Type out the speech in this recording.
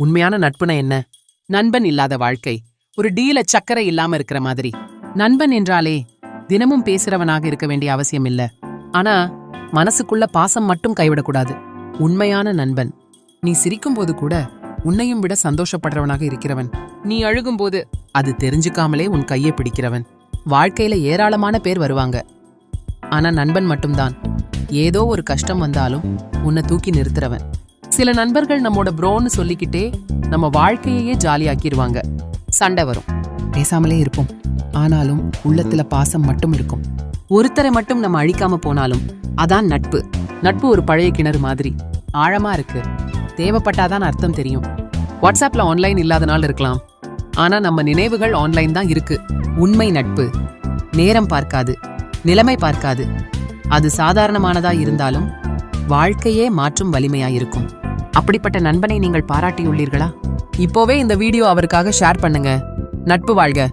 உண்மையான நட்புனா என்ன? நண்பன் இல்லாத வாழ்க்கை. ஒரு டீல சக்கரை இல்லாம இருக்கிற மாதிரி. நண்பன் என்றாலே தினமும் பேசுறவனாக இருக்க வேண்டிய அவசியம் இல்ல. ஆனா மனசுக்குள்ள பாசம் மட்டும் கைவிடக்கூடாது. உண்மையான நண்பன். நீ சிரிக்கும்போது கூட உன்னையும் விட சந்தோஷப்படுறவனாக இருக்கிறவன். நீ அழுகும்போது அது தெரிஞ்சுக்காமலே உன் கையை பிடிக்கிறவன். வாழ்க்கையில ஏராளமான பேர் வருவாங்க. ஆனா நண்பன் மட்டும்தான். ஏதோ ஒரு கஷ்டம் வந்தாலும் உன்னை தூக்கி நிறுத்துறவன். சில நண்பர்கள் நம்மோட ப்ரோன்னு சொல்லிக்கிட்டே நம்ம வாழ்க்கையையே ஜாலியாக்கிடுவாங்க சண்டை வரும். பேசாமலே இருப்போம். ஆனாலும் உள்ளத்துல பாசம் மட்டும் இருக்கும். ஒருத்தரை மட்டும் நம்ம அழிக்காம போனாலும் அதான் நட்பு. நட்பு ஒரு பழைய கிணறு மாதிரி. ஆழமா இருக்கு. தேவைப்பட்டாதான் அர்த்தம் தெரியும். வாட்ஸ்அப்ல ஆன்லைன் இல்லாத நாள் இருக்கலாம். ஆனா நம்ம நினைவுகள் ஆன்லைன் தான் இருக்கு. உண்மை நட்பு. நேரம் பார்க்காது. நிலைமை பார்க்காது. அது சாதாரணமானதா இருந்தாலும் வாழ்க்கையே மாற்றும் வலிமையா இருக்கும் அப்படிப்பட்ட நண்பனை நீங்கள் பாராட்டியுள்ளீர்களா? இப்போவே இந்த வீடியோ அவருக்காக ஷேர் பண்ணுங்க. நட்பு வாழ்க.